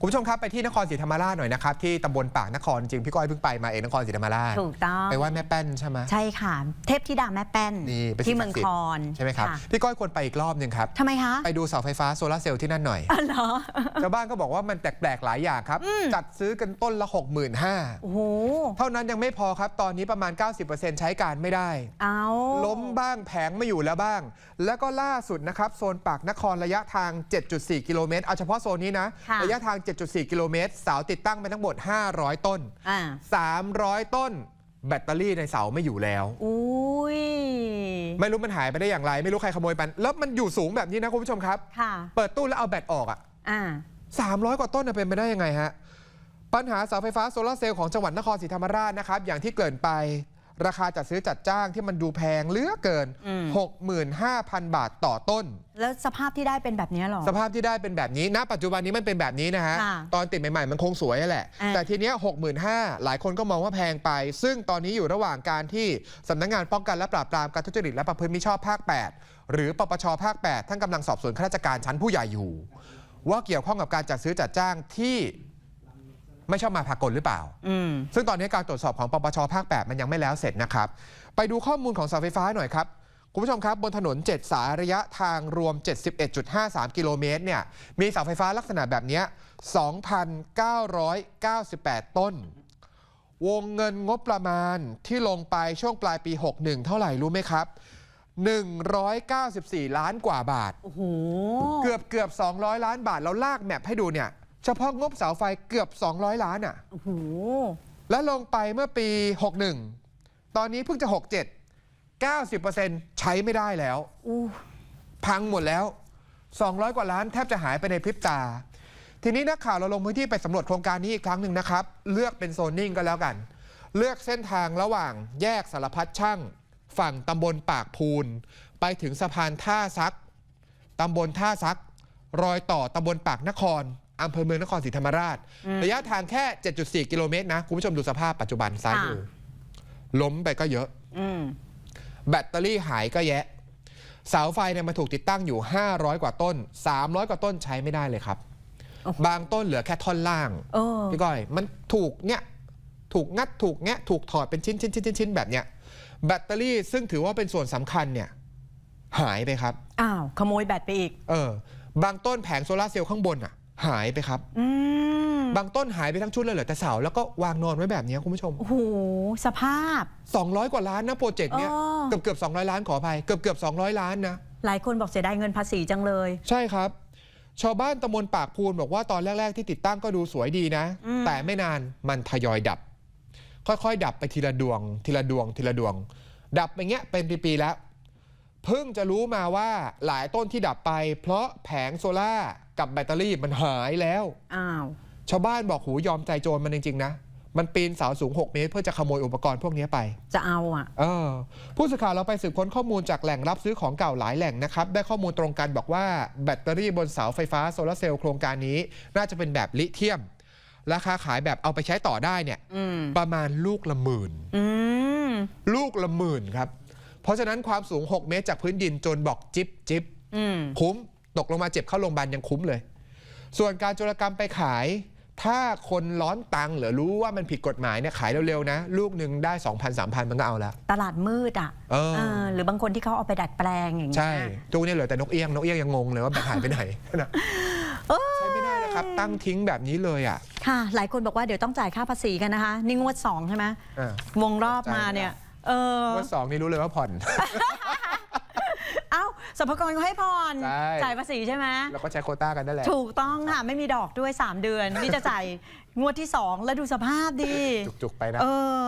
คุณผู้ชมครับ ไปที่นครศรีธรรมราชหน่อยนะครับ ที่ตำบลปากนครจริง พี่ก้อยเพิ่งไปมาเองนครศรีธรรมราช ถูกต้อง ไปไหว้แม่แป้นใช่ไหมใช่ค่ะ เทพธิดาแม่แป้นนี่เป็นที่สิ่เมืองศักดิ์คสิทธิ์อนใช่ไหมครับะพี่ก้อยควรไปอีกรอบหนึ่งครับทำไมคะไปดูเสาไฟฟ้าโซลาร์เซลล์ที่นั่นหน่อยอ๋อเหรอชาวบ้านก็บอกว่ามันแปลกๆหลายอย่างครับ จัดซื้อกันต้นละ 65,000โอ้โหเท่านั้นยังไม่พอครับตอนนี้ประมาณ 90%ใช้การไม่ได้เอาล้มบ้างแผงไม่อยู่แล้วบ้าง แล้วก็ล่าสุดนะครับโซนปากนครระยะทาง 7.4 กิโลเมตรเอาเฉพาะโซนนี้นะค่ะระยะทาง7.4 กิโลเมตร เสาติดตั้งไปทั้งหมด 500 ต้น อ่า 300 ต้น แบตเตอรี่ในเสาไม่อยู่แล้ว อุ้ย ไม่รู้มันหายไปได้อย่างไร ไม่รู้ใครขโมยไปแล้วมันอยู่สูงแบบนี้นะคุณผู้ชมครับ ค่ะ เปิดตู้แล้วเอาแบตออกอะ อ่า 300 กว่าต้นน่ะเป็นไปได้ยังไงฮะ ปัญหาเสาไฟฟ้าโซลาร์เซลล์ของจังหวัดนครศรีธรรมราชนะครับ อย่างที่เกริ่นไป ราคาจัดซื้อจัดจ้างที่มันดูแพงเหลือเกิน อืม 65,000 บาทต่อต้น แล้วสภาพที่ได้เป็นแบบนี้เหรอ สภาพที่ได้เป็นแบบนี้ ณ ปัจจุบันนี้มันเป็นแบบนี้นะฮะ ค่ะตอนติดใหม่ ๆ มันคงสวยนั่นแหละ อ่า แต่ทีเนี้ย65,000หลายคนก็มองว่าแพงไป ซึ่งตอนนี้อยู่ระหว่างการที่สำนักงานป้องกันและปราบปรามการทุจริตและประพฤติมิชอบภาค 8 หรือปปชภาค 8 ท่านกำลังสอบสวนข้าราชการชั้นผู้ใหญ่อยู่ ว่าเกี่ยวข้องกับการจัดซื้อจัดจ้างที่ ไม่ชอบมาพากลหรือเปล่าอืมซึ่งตอนนี้การตรวจสอบของปปชภาค 8 มันยังไม่แล้วเสร็จนะครับ ไปดูข้อมูลของเสาไฟฟ้าหน่อยครับ คุณผู้ชมครับ บนถนน 7 สายระยะทางรวม 71.53 กิโลเมตรเนี่ยมีเสาไฟฟ้าลักษณะแบบเนี้ย2,998 ต้น วงเงินงบประมาณที่ลงไปช่วงปลายปี 61 เท่าไหร่รู้ไหมครับ194 ล้านกว่าบาทโอ้โหเกือบเกือบ 200 ล้านบาท แล้วลากแมปให้ดูเนี่ย เฉพาะงบเสาไฟเกือบ 200 ล้านอะ โอ้โห แล้วลงไปเมื่อปี 61 ตอนนี้เพิ่งจะ 67 90%ใช้ไม่ได้แล้ว อู้พังหมดแล้ว 200 กว่าล้านแทบจะหายไปในพริบตา ทีนี้นักข่าวเราลงพื้นที่ไปสำรวจโครงการนี้อีกครั้งหนึ่งนะครับ เลือกเป็นโซนนิ่งก็แล้วกัน เลือกเส้นทางระหว่างแยกสารพัดช่าง ฝั่งตำบลปากพูน ไปถึงสะพานท่าซักตำบลท่าซัก รอยต่อตำบลปากนคร อำเภอเมืองนครศรีธรรมราช ระยะทางแค่ 7.4 กิโลเมตรนะ คุณผู้ชมดูสภาพปัจจุบันซ้ายมือล้มไปก็เยอะอืมแบตเตอรี่หายก็แยะ เสาไฟเนี่ยมาถูกติดตั้งอยู่ 500 กว่าต้น 300 กว่าต้นใช้ไม่ได้เลยครับโอ้โหบางต้นเหลือแค่ท่อนล่างเออพี่ก้อย มันถูกเนี่ยถูกงัดถูกแงะถูกถอดเป็นชิ้นชิ้นชิ้นชิ้นชิ้นแบบเนี้ยแบตเตอรี่ซึ่งถือว่าเป็นส่วนสำคัญเนี่ยหายไปครับ อ้าว ขโมยแบตไปอีก เออ บางต้นแผงโซลาร์เซลล์ข้างบนอะ หายไปครับ อืมบางต้นหายไปทั้งชุดเลยเหลือแต่เสาแล้วก็วางนอนไว้แบบเนี้ยคุณผู้ชม โอ้โหสภาพ 200 กว่าล้านนะโปรเจกต์เนี้ยอ๋อ เกือบเกือบ200 ล้านขออภัยเกือบเกือบ200 ล้านนะ หลายคนบอกเสียดายเงินภาษีจังเลย ใช่ครับ ชาวบ้านตำบลปากพูนบอกว่าตอนแรก ๆ ที่ติดตั้งก็ดูสวยดีนะ อืม แต่ไม่นานมันทยอยดับ ค่อยๆ ดับไปทีละดวง ทีละดวง ทีละดวง ดับไปเงี้ยเป็นปี ๆ แล้ว เพิ่งจะรู้มาว่าหลายต้นที่ดับไป เพราะแผงโซล่าร์กับแบตเตอรี่มันหายแล้ว อ้าว ชาวบ้านบอกหูยอมใจโจรมันจริง ๆ นะ มันปีนเสาสูง 6 เมตร เพื่อจะขโมยอุปกรณ์พวกนี้ไป จะเอาอะ เออ ผู้สื่อข่าวเราไปสืบค้นข้อมูลจากแหล่งรับซื้อของเก่าหลายแหล่งนะครับ ได้ข้อมูลตรงกันบอกว่าแบตเตอรี่บนเสาไฟฟ้าโซลาร์เซลล์โครงการนี้ น่าจะเป็นแบบลิเธียม ราคาขายแบบเอาไปใช้ต่อได้เนี่ย อืม ประมาณลูกละหมื่น อืม ลูกละหมื่นครับ เพราะฉะนั้นความสูง 6 เมตรจากพื้นดินจนบอกจิบจิบอืมคุ้มตกลงมาเจ็บเข้าโรงพยาบาลยังคุ้มเลย ส่วนการโจรกรรมไปขาย ถ้าคนร้อนตังค์หรือรู้ว่ามันผิดกฎหมายเนี่ยขายเร็วๆนะ ลูกหนึ่งได้ 2,000 3,000 มันก็เอาแล้ว ตลาดมืดอะเออเออ หรือบางคนที่เขาเอาไปดัดแปลงอย่างเงี้ยใช่ตู้เนี่ยเหลือแต่นกเอี้ยงนกเอี้ยงยังงงเลยว่าแบตหายไปไหนนะใช้ไม่ได้นะครับตั้งทิ้งแบบนี้เลยอะค่ะ หลายคนบอกว่าเดี๋ยวต้องจ่ายค่าภาษีกันนะคะ นี่งวดสองใช่ไหมอ่าวงรอบมาเนี่ย เออเมื่อสองนี่รู้เลยว่าผ่อน เอ้าสรรพากรเขาให้ผ่อนใช่ จ่ายภาษีใช่ไหมแล้วก็ใช้โควต้ากันนั่นแหละ ถูกต้องค่ะ ไม่มีดอกด้วย 3 เดือน นี่จะจ่ายงวดที่ 2 แล้วดูสภาพดี จุกๆไปนะ เออ